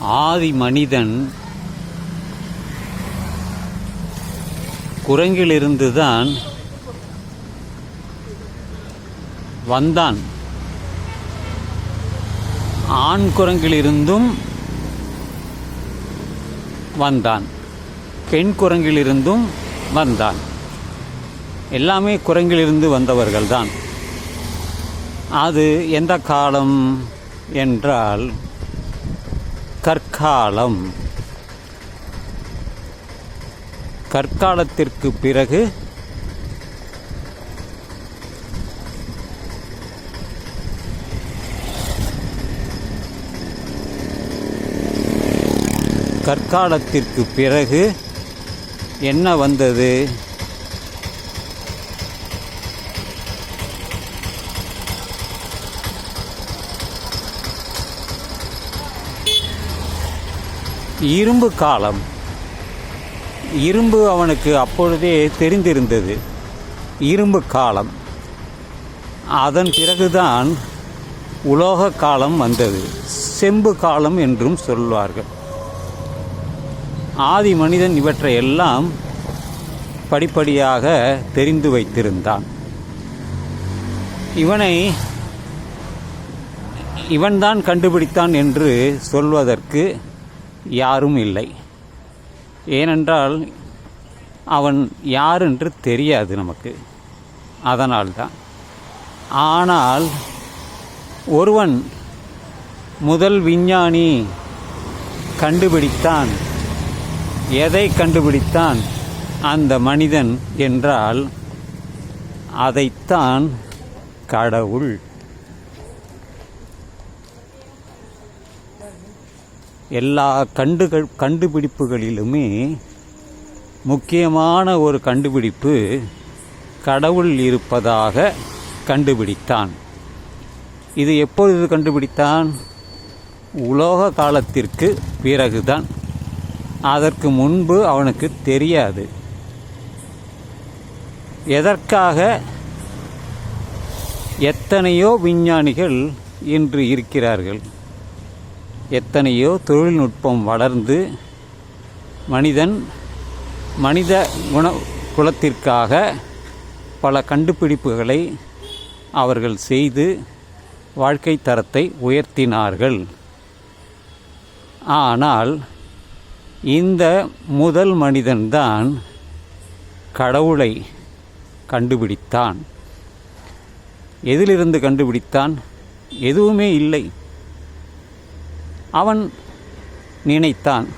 ஆதி மனிதன் குரங்கிலிருந்து தான் வந்தான். ஆண் குரங்கிலிருந்தும் வந்தான். பெண் குரங்கிலிருந்தும் வந்தான். எல்லாமே குரங்கிலிருந்து வந்தவர்கள்தான். அது எந்த காலம் என்றால் கற்காலம். கற்காலத்திற்கு பிறகு கற்காலத்திற்கு பிறகு என்ன வந்தது? இரும்பு காலம். இரும்பு அவனுக்கு அப்பொழுதே தெரிந்திருந்தது. இரும்பு காலம். அதன் பிறகுதான் உலோக காலம் வந்தது. செம்பு காலம் என்றும் சொல்வார்கள். ஆதி மனிதன் இவற்றை எல்லாம் படிப்படியாக தெரிந்து வைத்திருந்தான். இவனை இவன்தான் கண்டுபிடித்தான் என்று சொல்வதற்கு யாரும் இல்லை. ஏனென்றால் அவன் யார் என்று தெரியாது நமக்கு. அதனால்தான். ஆனால் ஒருவன் முதல் விஞ்ஞானி கண்டுபிடித்தான் எதை கண்டுபிடித்தான் அந்த மனிதன் என்றால் அதைத்தான் கடவுள். எல்லா கண்டுகள் கண்டுபிடிப்புகளிலுமே முக்கியமான ஒரு கண்டுபிடிப்பு கடவுள் இருப்பதாக கண்டுபிடித்தான். இது எப்பொழுது கண்டுபிடித்தான்? உலோக காலத்திற்கு பிறகுதான். அதற்கு முன்பு அவனுக்கு தெரியாது. எதற்காக? எத்தனையோ விஞ்ஞானிகள் இன்று இருக்கிறார்கள். எத்தனையோ தொழில்நுட்பம் வளர்ந்து மனிதன் மனித குண குலத்திற்காக பல கண்டுபிடிப்புகளை அவர்கள் செய்து வாழ்க்கை தரத்தை உயர்த்தினார்கள். ஆனால் இந்த முதல் மனிதன்தான் கடவுளை கண்டுபிடித்தான். எதிலிருந்து கண்டுபிடித்தான்? எதுவுமே இல்லை. அவன் நினைத்தான்.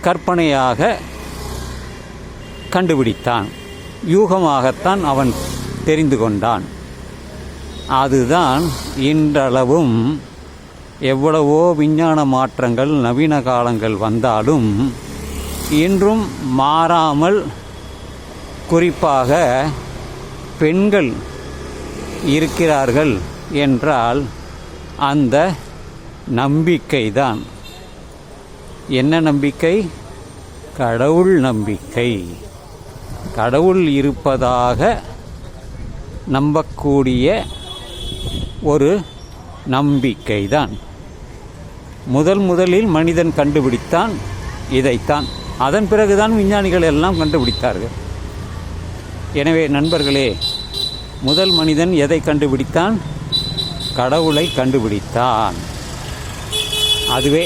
கற்பனையாக கண்டுபிடித்தான். யூகமாகத்தான் அவன் தெரிந்து கொண்டான். அதுதான் இன்றளவும் எவ்வளவோ விஞ்ஞான மாற்றங்கள் நவீன காலங்கள் வந்தாலும் இன்றும் மாறாமல் குறிப்பாக பெண்கள் இருக்கிறார்கள் என்றால் அந்த நம்பிக்கைதான். என்ன நம்பிக்கை? கடவுள் நம்பிக்கை. கடவுள் இருப்பதாக நம்பக்கூடிய ஒரு நம்பிக்கைதான். முதல் முதலில் மனிதன் கண்டுபிடித்தான் இதைத்தான். அதன் பிறகுதான் விஞ்ஞானிகள் எல்லாம் கண்டுபிடித்தார்கள். எனவே நண்பர்களே முதல் மனிதன் எதை கண்டுபிடித்தான்? கடவுளை கண்டுபிடித்தான். அதுவே